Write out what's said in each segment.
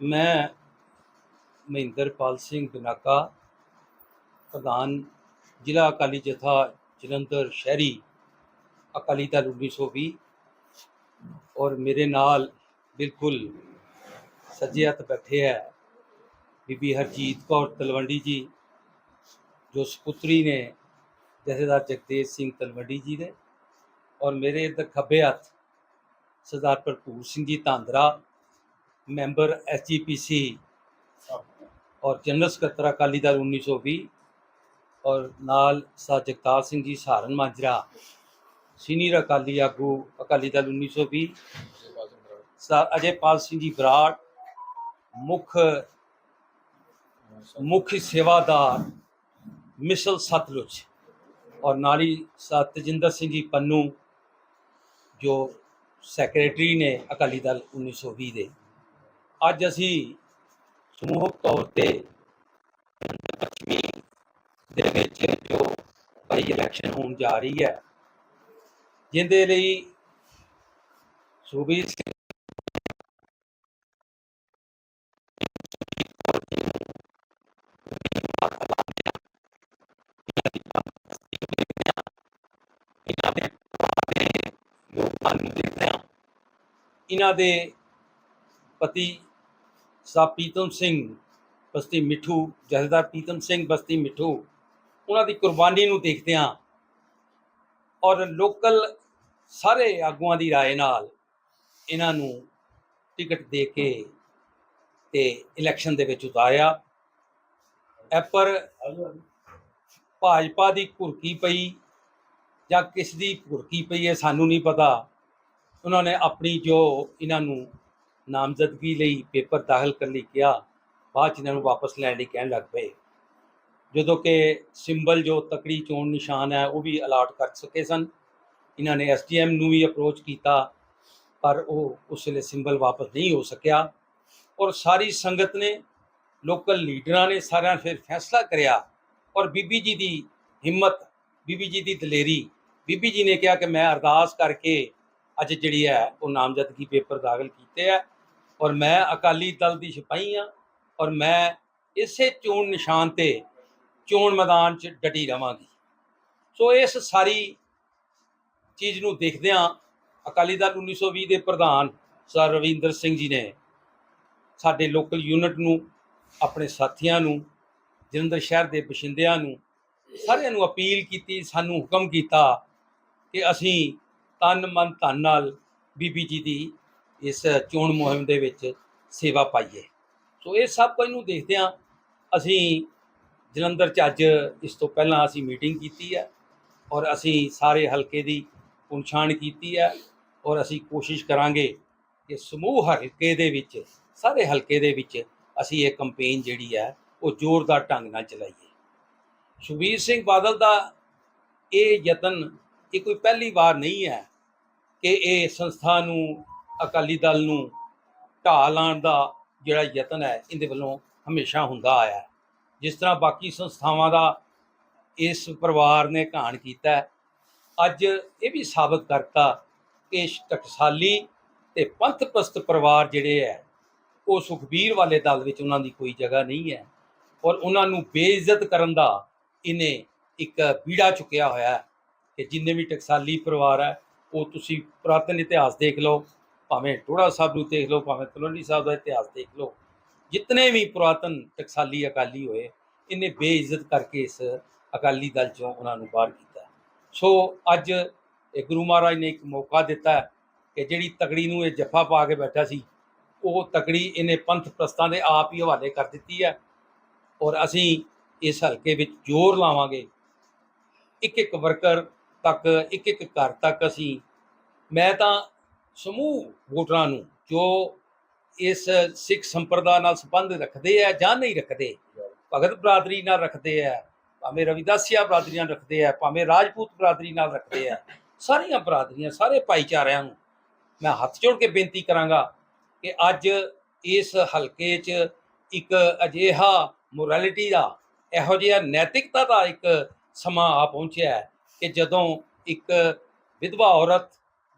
ਮੈਂ ਮਹਿੰਦਰਪਾਲ ਸਿੰਘ ਬਿਨਾਕਾ ਪ੍ਰਧਾਨ ਜ਼ਿਲ੍ਹਾ ਅਕਾਲੀ ਜਥਾ ਜਲੰਧਰ ਸ਼ਹਿਰੀ ਅਕਾਲੀ ਦਲ 1920 ਔਰ ਮੇਰੇ ਨਾਲ ਬਿਲਕੁਲ ਸੱਜੇ ਹੱਥ ਬੈਠੇ ਹੈ ਬੀਬੀ ਹਰਜੀਤ ਕੌਰ ਤਲਵੰਡੀ ਜੀ ਜੋ ਸੁਪੁੱਤਰੀ ਨੇ ਜਥੇਦਾਰ ਜਗਦੇਵ ਸਿੰਘ ਤਲਵੰਡੀ ਜੀ ਦੇ ਔਰ ਮੇਰੇ ਇੱਧਰ ਖੱਬੇ ਹੱਥ ਸਰਦਾਰ ਭਰਪੂਰ ਸਿੰਘ ਜੀ ਧਾਂਦਰਾ ਮੈਂਬਰ ਐਸਜੀਪੀਸੀ ਔਰ ਜਨਰਲ ਸਕੱਤਰ ਅਕਾਲੀ ਦਲ 1920 ਔਰ ਨਾਲ ਸਾ ਜਗਤਾਰ ਸਿੰਘ ਜੀ ਸਹਾਰਨ ਮਾਜਰਾ, ਸੀਨੀਅਰ ਅਕਾਲੀ ਆਗੂ ਅਕਾਲੀ ਦਲ 1920 ਸਾ ਅਜੇਪਾਲ ਸਿੰਘ ਜੀ ਬਰਾੜ, ਮੁੱਖ ਮੁੱਖ ਸੇਵਾਦਾਰ ਮਿਸਲ ਸਤਲੁਜ ਔਰ ਨਾਲੀ ਸਾ ਤਜਿੰਦਰ ਸਿੰਘ ਜੀ ਪੰਨੂ ਜੋ ਸੈਕਟਰੀ ਨੇ ਅਕਾਲੀ ਦਲ 1920 ਦੇ। ਅੱਜ ਅਸੀਂ ਸਮੂਹਕ ਤੌਰ ਤੇ ਕਸ਼ਮੀਰ ਦੇ ਵਿੱਚ ਜੋ ਬਾਈ ਇਲੈਕਸ਼ਨ ਹੋਣ ਜਾ ਰਹੀ ਹੈ ਜਿੰਦੇ ਲਈ ਸੁਬੀਰ ਸਿੰਘ ਇਹਨਾਂ ਦੇ ਪਤੀ ਸਾ ਪੀਤਮ ਸਿੰਘ ਬਸਤੀ ਮਿੱਠੂ ਜਥੇਦਾਰ ਪੀਤਮ ਸਿੰਘ ਬਸਤੀ ਮਿੱਠੂ ਉਹਨਾਂ ਦੀ ਕੁਰਬਾਨੀ ਨੂੰ ਦੇਖਦੇ ਹਾਂ ਔਰ ਲੋਕਲ ਸਾਰੇ ਆਗੂਆਂ ਦੀ رائے ਨਾਲ ਇਹਨਾਂ ਨੂੰ ਟਿਕਟ ਦੇ ਕੇ ਤੇ ਇਲੈਕਸ਼ਨ ਦੇ ਵਿੱਚ ਉਤਾਰਿਆ ਇਹ ਪਰ ਭਾਜਪਾ ਦੀ ਘੁਰਕੀ ਪਈ ਜਾਂ ਕਿਸ ਦੀ ਘੁਰਕੀ ਪਈ ਹੈ ਸਾਨੂੰ ਨਹੀਂ ਪਤਾ ਉਹਨਾਂ ਨੇ ਆਪਣੀ ਜੋ ਇਹਨਾਂ ਨੂੰ ਨਾਮਜ਼ਦਗੀ ਲਈ ਪੇਪਰ ਦਾਖਲ ਕਰਨ ਲਈ ਕਿਹਾ, ਬਾਅਦ 'ਚ ਇਹਨਾਂ ਨੂੰ ਵਾਪਸ ਲੈਣ ਲਈ ਕਹਿਣ ਲੱਗ ਪਏ। ਜਦੋਂ ਕਿ ਸਿੰਬਲ ਜੋ ਤਕੜੀ ਚੋਣ ਨਿਸ਼ਾਨ ਹੈ, ਉਹ ਵੀ ਅਲਾਟ ਕਰ ਸਕੇ ਸਨ। ਇਹਨਾਂ ਨੇ ਐਸਡੀਐਮ ਨੂੰ ਵੀ ਅਪਰੋਚ ਕੀਤਾ, ਪਰ ਉਹ ਉਸ ਵੇਲੇ ਸਿੰਬਲ ਵਾਪਸ ਨਹੀਂ ਹੋ ਸਕਿਆ। ਔਰ ਸਾਰੀ ਸੰਗਤ ਨੇ, ਲੋਕਲ ਲੀਡਰਾਂ ਨੇ ਸਾਰਿਆਂ ਫਿਰ ਫੈਸਲਾ ਕਰਿਆ। ਔਰ ਬੀਬੀ ਜੀ ਦੀ ਹਿੰਮਤ, ਬੀਬੀ ਜੀ ਦੀ ਦਲੇਰੀ, ਬੀਬੀ ਜੀ ਨੇ ਕਿਹਾ ਕਿ ਮੈਂ ਅਰਦਾਸ ਕਰਕੇ ਅੱਜ ਜਿਹੜੀ ਹੈ, ਉਹ ਨਾਮਜ਼ਦਗੀ ਪੇਪਰ ਦਾਖਲ ਕੀਤੇ ਆ ਔਰ ਮੈਂ ਅਕਾਲੀ ਦਲ ਦੀ ਸਿਪਾਹੀ ਆ ਔਰ ਮੈਂ ਇਸੇ ਚੋਣ ਨਿਸ਼ਾਨ ਤੇ ਚੋਣ ਮੈਦਾਨ 'ਚ ਡਟੀ ਰਵਾਂਗੀ। ਸੋ ਇਸ ਸਾਰੀ ਚੀਜ਼ ਨੂੰ ਦੇਖਦਿਆਂ ਅਕਾਲੀ ਦਲ 1920 ਦੇ ਪ੍ਰਧਾਨ ਸਰ ਰਵਿੰਦਰ ਸਿੰਘ ਜੀ ਨੇ ਸਾਡੇ ਲੋਕਲ ਯੂਨਿਟ ਨੂੰ, ਆਪਣੇ ਸਾਥੀਆਂ ਨੂੰ, ਜਲੰਧਰ ਸ਼ਹਿਰ ਦੇ ਬਸ਼ਿੰਦਿਆਂ ਨੂੰ, ਸਾਰਿਆਂ ਨੂੰ ਅਪੀਲ ਕੀਤੀ, ਸਾਨੂੰ ਹੁਕਮ ਕੀਤਾ ਕਿ ਅਸੀਂ ਤਨ ਮਨ ਧਨ ਨਾਲ ਬੀਬੀ ਜੀ ਦੀ ਇਸ ਚੋਣ ਮੁਹਿੰਮ ਦੇ ਵਿੱਚ ਸੇਵਾ ਪਾਈਏ। ਸੋ ਇਹ ਸਭ ਕੁਝ ਨੂੰ ਦੇਖਦਿਆਂ ਅਸੀਂ ਜਲੰਧਰ 'ਚ ਅੱਜ ਇਸ ਤੋਂ ਪਹਿਲਾਂ ਅਸੀਂ ਮੀਟਿੰਗ ਕੀਤੀ ਹੈ ਔਰ ਅਸੀਂ ਸਾਰੇ ਹਲਕੇ ਦੀ ਪੁੰਛਾਣ ਕੀਤੀ ਹੈ ਔਰ ਅਸੀਂ ਕੋਸ਼ਿਸ਼ ਕਰਾਂਗੇ ਕਿ ਸਮੂਹ ਹਲਕੇ ਦੇ ਵਿੱਚ, ਸਾਰੇ ਹਲਕੇ ਦੇ ਵਿੱਚ ਅਸੀਂ ਇਹ ਕੈਂਪੇਨ ਜਿਹੜੀ ਹੈ ਉਹ ਜ਼ੋਰਦਾਰ ਢੰਗ ਨਾਲ ਚਲਾਈਏ। ਸੁਖਬੀਰ ਸਿੰਘ ਬਾਦਲ ਦਾ ਇਹ ਯਤਨ ਇਹ ਕੋਈ ਪਹਿਲੀ ਵਾਰ ਨਹੀਂ ਹੈ ਕਿ ਇਹ ਸੰਸਥਾ ਨੂੰ ਅਕਾਲੀ ਦਲ ਨੂੰ ਢਾਹ ਲਾਉਣ ਦਾ ਜਿਹੜਾ ਯਤਨ ਹੈ, ਇਹਦੇ ਵੱਲੋਂ ਹਮੇਸ਼ਾ ਹੁੰਦਾ ਆਇਆ ਜਿਸ ਤਰ੍ਹਾਂ ਬਾਕੀ ਸੰਸਥਾਵਾਂ ਦਾ ਇਸ ਪਰਿਵਾਰ ਨੇ ਘਾਣ ਕੀਤਾ ਅੱਜ ਇਹ ਵੀ ਸਾਬਤ ਕਰਤਾ ਕਿ ਟਕਸਾਲੀ ਤੇ ਪੰਥ-ਪ੍ਰਸਤ ਪਰਿਵਾਰ ਜਿਹੜੇ ਹੈ, ਉਹ ਸੁਖਬੀਰ ਵਾਲੇ ਦਲ ਵਿੱਚ ਉਹਨਾਂ ਦੀ ਕੋਈ ਜਗ੍ਹਾ ਨਹੀਂ ਹੈ ਔਰ ਉਹਨਾਂ ਨੂੰ ਬੇਇੱਜ਼ਤ ਕਰਨ ਦਾ ਇਹਨੇ ਇੱਕ ਪੀੜਾ ਚੁੱਕਿਆ ਹੋਇਆ ਹੈ ਕਿ ਜਿੰਨੇ ਵੀ ਟਕਸਾਲੀ ਪਰਿਵਾਰ ਹੈ, ਉਹ ਤੁਸੀਂ ਪੁਰਾਤਨ ਇਤਿਹਾਸ ਦੇਖ ਲਓ ਭਾਵੇਂ ਟੋੜਾ ਸਾਹਿਬ ਨੂੰ ਦੇਖ ਲਓ, ਭਾਵੇਂ ਤਲਵੰਡੀ ਸਾਹਿਬ ਦਾ ਇਤਿਹਾਸ ਦੇਖ ਲਓ, ਜਿਤਨੇ ਵੀ ਪੁਰਾਤਨ ਟਕਸਾਲੀ ਅਕਾਲੀ ਹੋਏ ਇਹਨੇ ਬੇਇੱਜ਼ਤ ਕਰਕੇ ਇਸ ਅਕਾਲੀ ਦਲ ਚੋਂ ਉਹਨਾਂ ਨੂੰ ਬਾਹਰ ਕੀਤਾ। ਸੋ ਅੱਜ ਇਹ ਗੁਰੂ ਮਹਾਰਾਜ ਨੇ ਇੱਕ ਮੌਕਾ ਦਿੱਤਾ ਕਿ ਜਿਹੜੀ ਤਕੜੀ ਨੂੰ ਇਹ ਜੱਫਾ ਪਾ ਕੇ ਬੈਠਾ ਸੀ, ਉਹ ਤਕੜੀ ਇਹਨੇ ਪੰਥ ਪ੍ਰਸਤਾਂ ਦੇ ਆਪ ਹੀ ਹਵਾਲੇ ਕਰ ਦਿੱਤੀ ਹੈ ਔਰ ਅਸੀਂ ਇਸ ਹਲਕੇ ਵਿੱਚ ਜ਼ੋਰ ਲਾਵਾਂਗੇ। ਇੱਕ ਇੱਕ ਵਰਕਰ ਤੱਕ ਇੱਕ ਇੱਕ ਘਰ ਤੱਕ ਅਸੀਂ, ਮੈਂ ਤਾਂ ਸਮੂਹ ਵੋਟਰਾਂ ਨੂੰ ਜੋ ਇਸ ਸਿੱਖ ਸੰਪਰਦਾ ਨਾਲ ਸੰਬੰਧ ਰੱਖਦੇ ਆ ਜਾਂ ਨਹੀਂ ਰੱਖਦੇ, ਭਗਤ ਬਰਾਦਰੀ ਨਾਲ ਰੱਖਦੇ ਆ, ਭਾਵੇਂ ਰਵਿਦਾਸੀਆ ਬਰਾਦਰੀ ਨਾਲ ਰੱਖਦੇ ਆ, ਭਾਵੇਂ ਰਾਜਪੂਤ ਬਰਾਦਰੀ ਨਾਲ ਰੱਖਦੇ ਆ, ਸਾਰੀਆਂ ਬਰਾਦਰੀਆਂ, ਸਾਰੇ ਭਾਈਚਾਰਿਆਂ ਨੂੰ ਮੈਂ ਹੱਥ ਜੋੜ ਕੇ ਬੇਨਤੀ ਕਰਾਂਗਾ ਕਿ ਅੱਜ ਇਸ ਹਲਕੇ 'ਚ ਇੱਕ ਅਜਿਹਾ ਮੋਰੈਲਿਟੀ ਦਾ, ਇਹੋ ਜਿਹਾ ਨੈਤਿਕਤਾ ਦਾ ਇੱਕ ਸਮਾਂ ਆ ਪਹੁੰਚਿਆ ਹੈ ਕਿ ਜਦੋਂ ਇੱਕ ਵਿਧਵਾ ਔਰਤ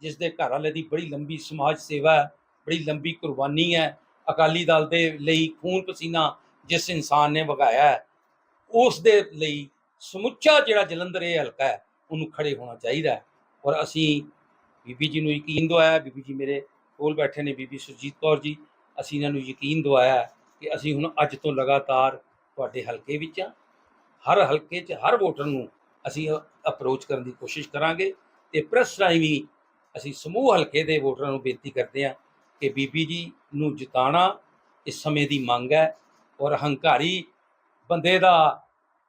ਜਿਸ ਦੇ ਘਰ ਵਾਲੇ ਦੀ ਬੜੀ ਲੰਬੀ ਸਮਾਜ ਸੇਵਾ ਹੈ, ਬੜੀ ਲੰਬੀ ਕੁਰਬਾਨੀ ਹੈ। ਅਕਾਲੀ ਦਲ ਦੇ ਲਈ ਖੂਨ ਪਸੀਨਾ ਜਿਸ ਇਨਸਾਨ ਨੇ ਵਗਾਇਆ ਹੈ, ਉਸ ਦੇ ਲਈ ਸਮੁੱਚਾ ਜਿਹੜਾ ਜਲੰਧਰ ਇਹ ਹਲਕਾ ਹੈ, ਉਹਨੂੰ ਖੜੇ ਹੋਣਾ ਚਾਹੀਦਾ ਔਰ ਅਸੀਂ ਬੀਬੀ ਜੀ ਨੂੰ ਯਕੀਨ ਦਵਾਇਆ, ਬੀਬੀ ਜੀ ਮੇਰੇ ਕੋਲ ਬੈਠੇ ਨੇ ਬੀਬੀ ਸੁਰਜੀਤ ਕੌਰ ਜੀ, ਅਸੀਂ ਇਹਨਾਂ ਨੂੰ ਯਕੀਨ ਦਵਾਇਆ ਕਿ ਅਸੀਂ ਹੁਣ ਅੱਜ ਤੋਂ ਲਗਾਤਾਰ ਤੁਹਾਡੇ ਹਲਕੇ ਵਿੱਚ ਆ ਹਰ ਹਲਕੇ 'ਚ ਹਰ ਵੋਟਰ ਨੂੰ ਅਸੀਂ ਅਪਰੋਚ ਕਰਨ ਦੀ ਕੋਸ਼ਿਸ਼ ਕਰਾਂਗੇ ਤੇ ਪ੍ਰੈਸ ਰਾਹੀਂ ਵੀ ਅਸੀਂ ਸਮੂਹ ਹਲਕੇ ਦੇ ਵੋਟਰਾਂ ਨੂੰ ਬੇਨਤੀ ਕਰਦੇ ਹਾਂ ਕਿ ਬੀਬੀ ਜੀ ਨੂੰ ਜਿਤਾਣਾ ਇਸ ਸਮੇਂ ਦੀ ਮੰਗ ਹੈ ਔਰ ਹੰਕਾਰੀ ਬੰਦੇ ਦਾ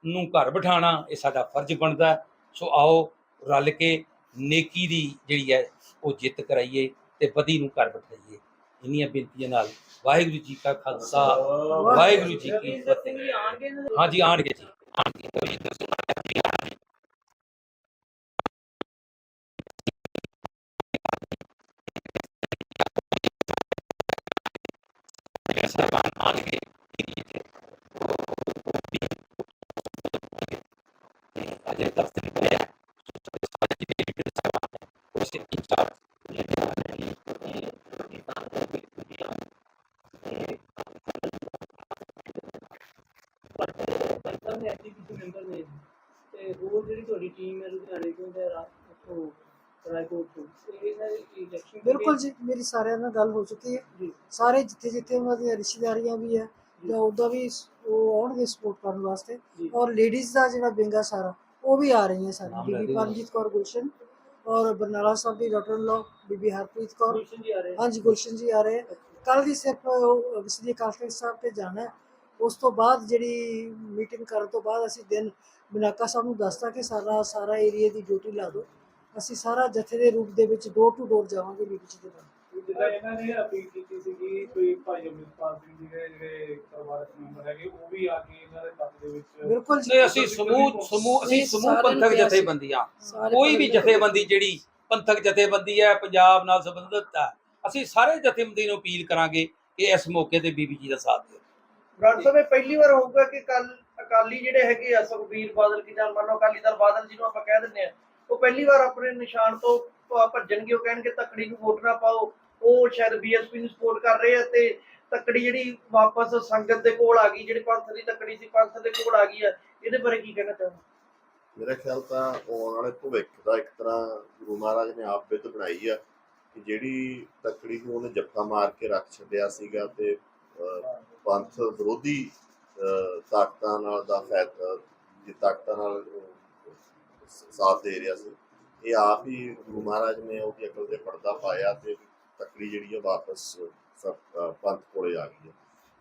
ਨੂੰ ਘਰ ਬਿਠਾਣਾ ਇਹ ਸਾਡਾ ਫਰਜ਼ ਬਣਦਾ। ਸੋ ਆਓ ਰਲ ਕੇ ਨੇਕੀ ਦੀ ਜਿਹੜੀ ਹੈ ਉਹ ਜਿੱਤ ਕਰਾਈਏ ਤੇ ਬਦੀ ਨੂੰ ਘਰ ਬਿਠਾਈਏ। ਇੰਨੀਆਂ ਬੇਨਤੀਆਂ ਨਾਲ ਵਾਹਿਗੁਰੂ ਜੀ ਕਾ ਖਾਲਸਾ ਵਾਹਿਗੁਰੂ ਜੀ ਕੀ ਫਤਿਹ। ਹਾਂਜੀ ਆਣਗੇ ਜੀ। ਆਣਗੇ ਅਜੇ ਤੱਕ ਨਹੀਂ ਬਿਲਕੁਲ ਜੀ ਮੇਰੀ ਸਾਰਿਆਂ ਨਾਲ ਗੱਲ ਹੋ ਚੁੱਕੀ ਹੈ। ਸਾਰੇ ਜਿੱਥੇ ਜਿੱਥੇ ਉਹਨਾਂ ਦੀਆਂ ਰਿਸ਼ਤੇਦਾਰੀਆਂ ਵੀ ਹੈ ਜਾਂ। ਉਹਦਾ ਵੀ ਉਹ ਆਉਣਗੇ ਸਪੋਰਟ ਕਰਨ ਵਾਸਤੇ। ਔਰ ਲੇਡੀਜ਼ ਦਾ ਜਿਹੜਾ ਵਿੰਗ ਸਾਰਾ ਉਹ ਵੀ ਆ ਰਹੀਆਂ ਸਾਰੀ ਬੀਬੀ। ਪਰਮਜੀਤ ਕੌਰ ਗੁਲਸ਼ਨ ਔਰ ਬਰਨਾਲਾ ਸਾਹਿਬ ਦੀ ਡਾਕਟਰ ਲੋ ਬੀਬੀ ਹਰਪ੍ਰੀਤ ਕੌਰ। ਹਾਂਜੀ ਗੁਲਸ਼ਨ ਜੀ ਆ ਰਹੇ ਕੱਲ ਦੀ ਸਿਰਫ ਉਹ ਸ੍ਰੀ ਅਕਾਲ ਤਖਤ ਸਾਹਿਬ ਤੇ ਜਾਣਾ ਉਸ ਤੋਂ ਬਾਅਦ ਜਿਹੜੀ ਮੀਟਿੰਗ ਕਰਨ ਤੋਂ ਬਾਅਦ ਅਸੀਂ ਦਿਨ ਬਿਨਾਕਾ ਸਾਹਿਬ ਨੂੰ ਦੱਸਤਾ ਕਿ ਸਾਰਾ ਸਾਰਾ ਏਰੀਆ ਦੀ ਡਿਊਟੀ ਲਾ ਦਿਓ। ਅਸੀਂ ਸਾਰਾ ਜਥੇ ਦੇ ਰੂਪ ਦੇ ਵਿੱਚ ਡੋਰ ਟੂ ਡੋਰ ਜਾਵਾਂਗੇ ਬੀਬੀ ਜੀ ਦੇ ਨਾਲ। ਜਿੱਦਾਂ ਇਹਨਾਂ ਨੇ ਅਪੀਲ ਕੀਤੀ ਸੀਗੀ ਕੋਈ ਭਾਈ ਅਮਿਤਪਾਲ ਸਿੰਘ ਜੀ ਦੇ ਜਿਹੜੇ ਪਰਿਵਾਰਕ ਮੈਂਬਰ ਹੈਗੇ ਉਹ ਵੀ ਆ ਕੇ ਇਹਨਾਂ ਦੇ ਪੱਖ ਦੇ ਵਿੱਚ ਬਿਲਕੁਲ ਜੀ ਤੇ ਅਸੀਂ ਸਮੂਹ ਸਮੂਹ ਅਸੀਂ ਨਹੀਂ, ਸਮੂਹ ਸਾਰਿਆਂ ਨੂੰ ਪੰਥਕ ਕੋਈ ਵੀ ਜਥੇਬੰਦੀ ਜਿਹੜੀ ਪੰਥਕ ਜਥੇਬੰਦੀ ਹੈ ਪੰਜਾਬ ਨਾਲ ਸੰਬੰਧਿਤ ਹੈ ਅਸੀਂ ਸਾਰੇ ਜਥੇਬੰਦੀ ਨੂੰ ਅਪੀਲ ਕਰਾਂਗੇ ਕਿ ਇਸ ਮੌਕੇ ਤੇ ਬੀਬੀ ਜੀ ਦਾ ਸਾਥ ਦਿਓ। ਸਾਹਿਬ ਪਹਿਲੀ ਵਾਰ ਹੋਊਗਾ ਕਿ ਕੱਲ ਅਕਾਲੀ ਜਿਹੜੇ ਹੈਗੇ ਆ ਸੁਖਬੀਰ ਬਾਦਲ ਕੀ ਜਾਂ ਮੰਨ ਅਕਾਲੀ ਦਲ ਬਾਦਲ ਜਿਹਨੂੰ ਆਪਾਂ ਕਹਿ ਦਿੰਦੇ ਆ ਉਹ ਪਹਿਲੀ ਵਾਰ ਆਪਣੇ ਨਿਸ਼ਾਨ ਤੋਂ ਭੱਜਣਗੇ, ਉਹ ਕਹਿਣਗੇ ਤੱਕੜੀ ਨੂੰ ਵੋਟ ਨਾ ਪਾਓ। ਉਹ ਸ਼ਾਇਦ ਬੀਐਸਪੀ ਨੂੰ ਸਪੋਰਟ ਕਰ ਰਹੇ ਆ ਤੇ ਤੱਕੜੀ ਜਿਹੜੀ ਵਾਪਸ ਸੰਗਤ ਦੇ ਕੋਲ ਆ ਗਈ, ਜਿਹੜੀ ਪੰਥ ਦੀ ਤੱਕੜੀ ਸੀ, ਪੰਥ ਦੇ ਕੋਲ ਆ ਗਈ ਆ, ਇਹਦੇ ਬਾਰੇ ਕੀ ਕਹਿਣਾ ਚਾਹੁੰਦੇ ਮੇਰਾ ਖਿਆਲ ਤਾਂ ਆਉਣ ਵਾਲੇ ਭਵਿੱਖ ਦਾ ਇੱਕ ਤਰ੍ਹਾਂ ਗੁਰੂ ਮਹਾਰਾਜ ਨੇ ਆਪ ਬਿੱਦ ਬਣਾਈ ਆ ਕਿ ਜਿਹੜੀ ਤਕੜੀ ਨੂੰ ਉਹਨੇ ਜੱਫਾ ਮਾਰ ਕੇ ਰੱਖ ਛੱਡਿਆ ਸੀਗਾ ਤੇ ਪੰਥ ਵਿਰੋਧੀ ਤਾਕਤਾਂ ਨਾਲ ਦਾ ਫਾਇਦਾ ਦੀ ਤਾਕਤਾਂ ਨਾਲ ਸਾਥ ਦੇ ਰਿਹਾ ਸੀ। ਇਹ ਆਪ ਹੀ ਗੁਰੂ ਮਹਾਰਾਜ ਨੇ ਉਹਦੀ ਅਕਲ ਤੇ ਪਰਦਾ ਪਾਇਆ ਤੇ ਤਕੜੀ ਜਿਹੜੀ ਆ ਵਾਪਸ ਸਭ ਪੰਥ ਕੋਲੇ ਆ ਗਈ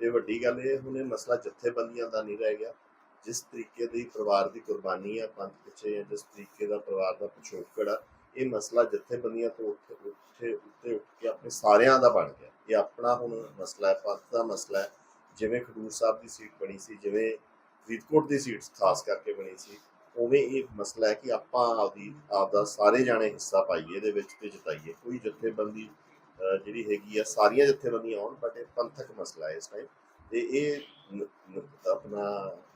ਤੇ ਵੱਡੀ ਗੱਲ ਇਹ, ਹੁਣ ਇਹ ਮਸਲਾ ਜਥੇਬੰਦੀਆਂ ਦਾ ਨਹੀਂ ਰਹਿ ਗਿਆ। ਜਿਸ ਤਰੀਕੇ ਦੀ ਪਰਿਵਾਰ ਦੀ ਕੁਰਬਾਨੀ ਆ, ਪੰਥ ਪਿੱਛੇ ਜਾਂ ਜਿਸ ਤਰੀਕੇ ਦਾ ਪਰਿਵਾਰ ਦਾ ਪਿਛੋਕੜ ਆ, ਇਹ ਮਸਲਾ ਜਥੇਬੰਦੀਆਂ ਤੋਂ ਉੱਠ, ਉੱਠੇ, ਉੱਤੇ ਉੱਠ ਕੇ ਆਪਣੇ ਸਾਰਿਆਂ ਦਾ ਬਣ ਗਿਆ। ਇਹ ਆਪਣਾ ਹੁਣ ਮਸਲਾ ਹੈ, ਪੰਥ ਦਾ ਮਸਲਾ ਹੈ। ਜਿਵੇਂ ਖਡੂਰ ਸਾਹਿਬ ਦੀ ਸੀਟ ਬਣੀ ਸੀ, ਜਿਵੇਂ ਫਰੀਦਕੋਟ ਦੀ ਸੀਟ ਖਾਸ ਕਰਕੇ ਬਣੀ ਸੀ ਉਵੇਂ ਇਹ ਮਸਲਾ ਹੈ ਕਿ ਆਪਾਂ ਆਪਦੀ ਆਪਦਾ ਸਾਰੇ ਜਾਣੇ ਹਿੱਸਾ ਪਾਈਏ ਇਹਦੇ ਵਿੱਚ ਤੇ ਜਿਤਾਈਏ। ਕੋਈ ਜਥੇਬੰਦੀ ਜਿਹੜੀ ਹੈਗੀ ਆ ਸਾਰੀਆਂ ਜਥੇਬੰਦੀਆਂ ਆਉਣ ਬਟ ਇਹ ਪੰਥਕ ਮਸਲਾ ਹੈ ਇਸ ਟਾਈਮ ਤੇ ਇਹ ਆਪਣਾ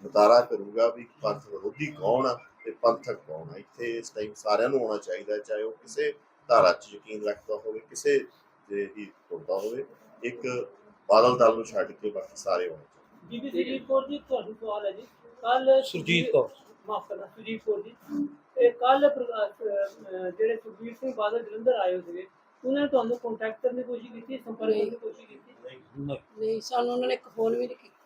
ਨਤਾਰਾ ਕਰੂਗਾ ਵੀ ਪੰਥ ਵਿਰੋਧੀ ਕੌਣ ਆ ਤੇ ਪੰਥਕ ਕੌਣ ਆ। ਇੱਥੇ ਇਸ ਟਾਈਮ ਸਾਰਿਆਂ ਨੂੰ ਆਉਣਾ ਚਾਹੀਦਾ ਹੈ, ਚਾਹੇ ਉਹ ਕਿਸੇ ਧਾਰਾ 'ਚ ਯਕੀਨ ਰੱਖਦਾ ਹੋਵੇ ਕਿਸੇ ਦੇ ਹੀ ਤੁਰਦਾ ਹੋਵੇ। ਇੱਕ ਬਾਦਲ ਦਲ ਨੂੰ ਛੱਡ ਕੇ ਬਾਕੀ ਸਾਰੇ ਆਉਣੇ ਚਾਹੀਦੇ। ਬੀਬੀ ਸੁਰਜੀਤ ਕੌਰ ਜੀ ਤੁਹਾਨੂੰ ਸਵਾਲ ਹੈ ਜੀ। ਕੱਲ ਸੁਰਜੀਤ ਕੌਰ। ਮਾਫ ਕਰਨਾ ਸੁਰਜੀਤ ਕੌਰ ਜੀ। ਇਹ ਕੱਲ ਜਿਹੜੇ ਸੁਖਬੀਰ ਸਿੰਘ ਬਾਦਲ ਜਲੰਧਰ ਆਏ ਹੋਏ ਸੀਗੇ ਉਹਨਾਂ ਨੇ ਤੁਹਾਨੂੰ ਕੰਟੈਕਟ ਕਰਨ ਦੀ ਕੋਸ਼ਿਸ਼ ਕੀਤੀ ਸੰਪਰਕ ਕਰਨ ਦੀ ਕੋਸ਼ਿਸ਼ ਕੀਤੀ? ਨਹੀਂ, ਨਹੀਂ ਸਾਨੂੰ ਉਹਨਾਂ ਨੇ ਇੱਕ ਫੋਨ ਵੀ ਨਹੀਂ ਕੀਤਾ।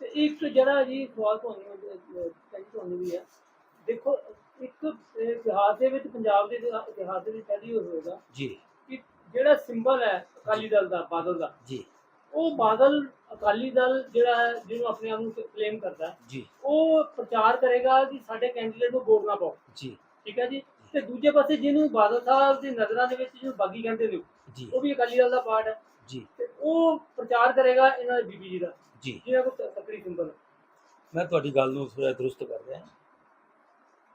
ਤੇ ਇੱਕ ਜਿਹੜਾ ਜੀ ਸਵਾਲ ਤੁਹਾਨੂੰ ਅਹ, ਕਹਿੰਦੀ ਤੁਹਾਨੂੰ ਵੀ ਹੈ ਦੇਖੋ ਇੱਕ ਅਹ, ਇਤਿਹਾਸ ਦੇ ਵਿੱਚ ਪੰਜਾਬ ਦੇ ਇਤਿਹਾ- ਇਤਿਹਾਸ ਦੇ ਵਿੱਚ ਪਹਿਲੀ ਵਾਰ ਹੋਏਗਾ ਜੀ। ਕਿ ਜਿਹੜਾ ਸਿੰਬਲ ਹੈ ਅਕਾਲੀ ਦਲ ਦਾ ਬਾਦਲ ਦਾ। ਜੀ। ਉਹ ਬਾਦਲ ਅਕਾਲੀ ਦਲ ਜਿਹੜਾ ਹੈ ਜਿਹਨੂੰ ਆਪਣੇ ਆਪ ਨੂੰ ਕਲੇਮ ਕਰਦਾ ਹੈ ਜੀ। ਉਹ ਪ੍ਰਚਾਰ ਕਰੇਗਾ ਕਿ ਸਾਡੇ ਕੈਂਡੀਡੇਟ ਨੂੰ ਵੋਟ ਨਾ ਪਾਓ। ਜੀ। ਠੀਕ ਹੈ ਜੀ? ਤੇ ਦੂਜੇ ਪਾਸੇ ਜਿਹਨੂੰ ਬਾਦਲ ਸਾਹਿਬ ਦੀ ਨਜ਼ਰਾਂ ਦੇ ਵਿੱਚ ਜਿਹਨੂੰ ਬਾਗੀ ਕਹਿੰਦੇ ਨੇ ਜੀ। ਉਹ ਵੀ ਅਕਾਲੀ ਦਲ ਦਾ ਪਾਰਟ ਹੈ। ਜੀ। ਤੇ ਉਹ ਪ੍ਰਚਾਰ ਕਰੇਗਾ ਇਹਨਾਂ ਦੇ ਬੀਬੀ ਜੀ ਦਾ ਜੀ। ਜਿਹਨਾਂ ਕੋਲ ਤਕੜੀ ਸਿੰਬਲ ਹੈ। ਮੈਂ ਤੁਹਾਡੀ ਗੱਲ ਨੂੰ ਥੋੜਾ ਦਰੁਸਤ ਕਰ ਰਿਹਾ।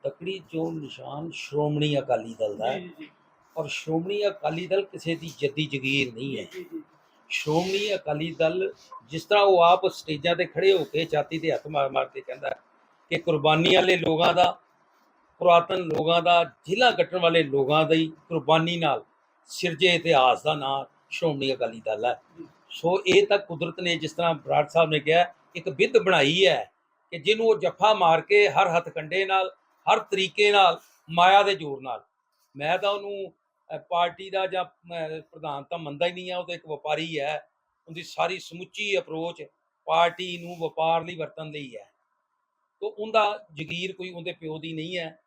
ਤਕੜੀ ਚੋਣ ਨਿਸ਼ਾਨ ਸ਼੍ਰੋਮਣੀ ਅਕਾਲੀ ਦਲ ਦਾ ਹੈ। ਜੀ ਜੀ ਔਰ ਸ਼੍ਰੋਮਣੀ ਅਕਾਲੀ ਦਲ ਕਿਸੇ ਦੀ ਜੱਦੀ ਜਗੀਰ ਨਹੀਂ ਹੈ। ਜੀ ਜੀ। ਸ਼੍ਰੋਮਣੀ ਅਕਾਲੀ ਦਲ ਜਿਸ ਤਰ੍ਹਾਂ ਉਹ ਆਪ ਸਟੇਜਾਂ ਤੇ ਖੜੇ ਹੋ ਕੇ ਛਾਤੀ ਤੇ ਹੱਥ ਮਾਰ ਮਾਰ ਕੇ ਕਹਿੰਦਾ ਕਿ ਕੁਰਬਾਨੀ ਵਾਲੇ ਲੋਕਾਂ ਦਾ, ਪੁਰਾਤਨ ਲੋਕਾਂ ਦਾ, ਜ਼ਿਲ੍ਹਾ ਕੱਟਣ ਵਾਲੇ ਲੋਕਾਂ ਦੀ ਕੁਰਬਾਨੀ ਨਾਲ ਸਿਰਜੇ ਇਤਿਹਾਸ ਦਾ ਨਾਂ ਸ਼੍ਰੋਮਣੀ ਅਕਾਲੀ ਦਲ ਹੈ। ਸੋ ਇਹ ਤਾਂ ਕੁਦਰਤ ਨੇ ਜਿਸ ਤਰ੍ਹਾਂ ਬਰਾੜ ਸਾਹਿਬ ਨੇ ਕਿਹਾ, ਇੱਕ ਵਿਧ ਬਣਾਈ ਹੈ ਕਿ ਜਿਹਨੂੰ ਉਹ ਜੱਫਾ ਮਾਰ ਕੇ ਹਰ ਹੱਥ ਕੰਡੇ ਨਾਲ, ਹਰ ਤਰੀਕੇ ਨਾਲ, ਮਾਇਆ ਦੇ ਜ਼ੋਰ ਨਾਲ। ਮੈਂ ਤਾਂ ਉਹਨੂੰ ਪਾਰਟੀ ਦਾ ਜਾਂ ਪ੍ਰਧਾਨ ਤਾਂ ਮੰਨਦਾ ਹੀ ਨਹੀਂ ਹੈ ਉਹ ਤਾਂ ਇੱਕ ਵਪਾਰੀ ਹੈ। ਉਹਦੀ ਸਾਰੀ ਸਮੁੱਚੀ ਅਪਰੋਚ ਪਾਰਟੀ ਨੂੰ ਵਪਾਰ ਲਈ ਵਰਤਣ ਲਈ ਹੈ। ਤੋ ਉਹਦਾ ਜ਼ਗੀਰ ਕੋਈ ਉਹਦੇ ਪਿਓ ਦੀ ਨਹੀਂ ਹੈ,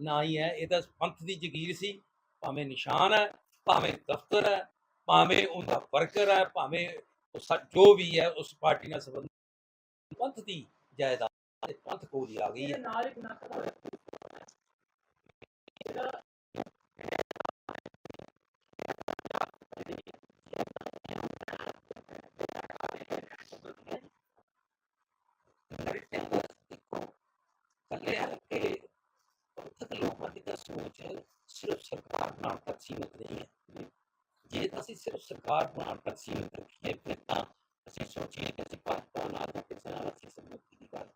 ਨਾ ਹੀ ਹੈ। ਇਹ ਤਾਂ ਪੰਥ ਦੀ ਜ਼ਗੀਰ ਸੀ। ਭਾਵੇਂ ਨਿਸ਼ਾਨ ਹੈ, ਭਾਵੇਂ ਦਫ਼ਤਰ ਹੈ, ਭਾਵੇਂ ਉਹਦਾ ਵਰਕਰ ਹੈ, ਭਾਵੇਂ ਉਹ ਜੋ ਵੀ ਹੈ, ਉਸ ਪਾਰਟੀ ਨਾਲ ਸੰਬੰਧਿਤ ਪੰਥ ਦੀ ਜਾਇਦਾਦ ਪੰਥ ਕੋਲ ਹੀ ਆ ਗਈ ਹੈ। ਨਾਲ ਇੱਕ ਨਾਕਾ ਕੱਲੇ ਆ ਕਿ ਪੰਥਕ ਲੋਕਾਂ ਦੀ ਤਾਂ ਸੋਚ ਸਿਰਫ ਸਰਕਾਰ ਨਾਲ ਤੱਕ ਸੀਮਿਤ ਨਹੀਂ ਹੈ। ਜੇ ਅਸੀਂ ਸਿਰਫ ਸਰਕਾਰ ਬਣਾਉਣ ਤੱਕ ਸੀਮਿਤ ਰੱਖੀਏ, ਫਿਰ ਤਾਂ ਅਸੀਂ ਸੋਚੀਏ ਕਿ ਅਸੀਂ ਭਾਜਪਾ ਨਾਲ ਜਾਂ ਕਿਸੇ ਨਾਲ ਅਸੀਂ ਸੰਮਤੀ ਦੀ ਗੱਲ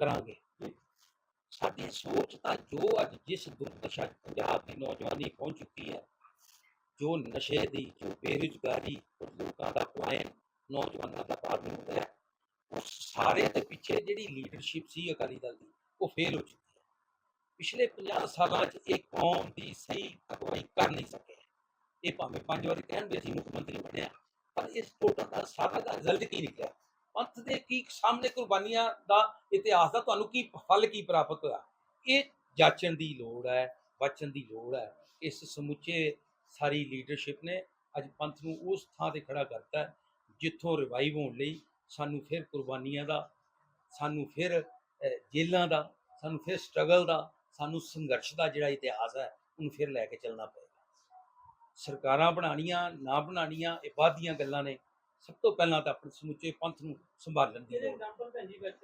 ਕਰਾਂਗੇ। ਸਾਡੀ ਸੋਚ ਤਾਂ ਜੋ ਅੱਜ ਜਿਸ ਦੁਰਦਸ਼ਾ ਪੰਜਾਬ ਦੀ ਨੌਜਵਾਨੀ ਪਹੁੰਚ ਚੁੱਕੀ ਹੈ, ਜੋ ਨਸ਼ੇ ਦੀ, ਜੋ ਬੇਰੁਜ਼ਗਾਰੀ ਲੋਕਾਂ ਦਾ ਪੁਆਇੰ ਨੌਜਵਾਨਾਂ ਦਾ ਕਾਰਨ ਹੋ ਗਿਆ ਉਸ ਸਾਰੇ ਦੇ ਪਿੱਛੇ ਜਿਹੜੀ ਲੀਡਰਸ਼ਿਪ ਸੀ ਅਕਾਲੀ ਦਲ ਦੀ, ਉਹ ਫੇਲ ਹੋ ਚੁੱਕੀ ਪਿਛਲੇ 50 ਸਾਲਾਂ 'ਚ ਇਹ ਕੌਮ ਦੀ ਸਹੀ ਅਗਵਾਈ ਕਰ ਨਹੀਂ ਸਕੇ ਇਹ ਭਾਵੇਂ ਪੰਜ ਵਾਰੀ ਕਹਿਣ ਵੀ ਅਸੀਂ ਮੁੱਖ ਮੰਤਰੀ ਬਣਿਆ, ਪਰ ਇਸ ਟੋਟਲ ਦਾ ਸਾਰਾ ਦਾ ਰਿਜ਼ਲਟ ਕੀ ਨਿਕਲਿਆ? ਪੰਥ ਦੇ ਕੀ ਸਾਹਮਣੇ ਕੁਰਬਾਨੀਆਂ ਦਾ ਇਤਿਹਾਸ ਦਾ ਤੁਹਾਨੂੰ ਕੀ ਫਲ ਕੀ ਪ੍ਰਾਪਤ ਹੋਇਆ? ਇਹ ਜਾਚਣ ਦੀ ਲੋੜ ਹੈ ਬਚਣ ਦੀ ਲੋੜ ਹੈ। ਇਸ ਸਮੁੱਚੇ ਸਾਰੀ ਲੀਡਰਸ਼ਿਪ ਨੇ ਅੱਜ ਪੰਥ ਨੂੰ ਉਸ ਥਾਂ ਤੇ ਖੜਾ ਕਰਤਾ ਜਿੱਥੋਂ ਰਿਵਾਈਵ ਹੋਣ ਲਈ ਸਾਨੂੰ ਫਿਰ ਕੁਰਬਾਨੀਆਂ ਦਾ, ਸਾਨੂੰ ਫਿਰ ਜੇਲਾਂ ਦਾ, ਸਾਨੂੰ ਫਿਰ ਸਟਰਗਲ ਦਾ ਸਾਨੂੰ ਸੰਘਰਸ਼ ਦਾ ਜਿਹੜਾ ਇਤਿਹਾਸ ਹੈ, ਉਹਨੂੰ ਫਿਰ ਲੈ ਕੇ ਚੱਲਣਾ ਪਏਗਾ। ਸਰਕਾਰਾਂ ਬਣਾਉਣੀਆਂ, ਨਾ ਬਣਾਉਣੀਆਂ, ਇਹ ਬਾਅਦ ਦੀਆਂ ਗੱਲਾਂ ਨੇ। ਸਭ ਤੋਂ ਪਹਿਲਾਂ ਤਾਂ ਆਪਣੇ ਸਮੁੱਚੇ ਪੰਥ ਨੂੰ ਸੰਭਾਲਣ ਦੀ ਲੋੜ ਹੈ।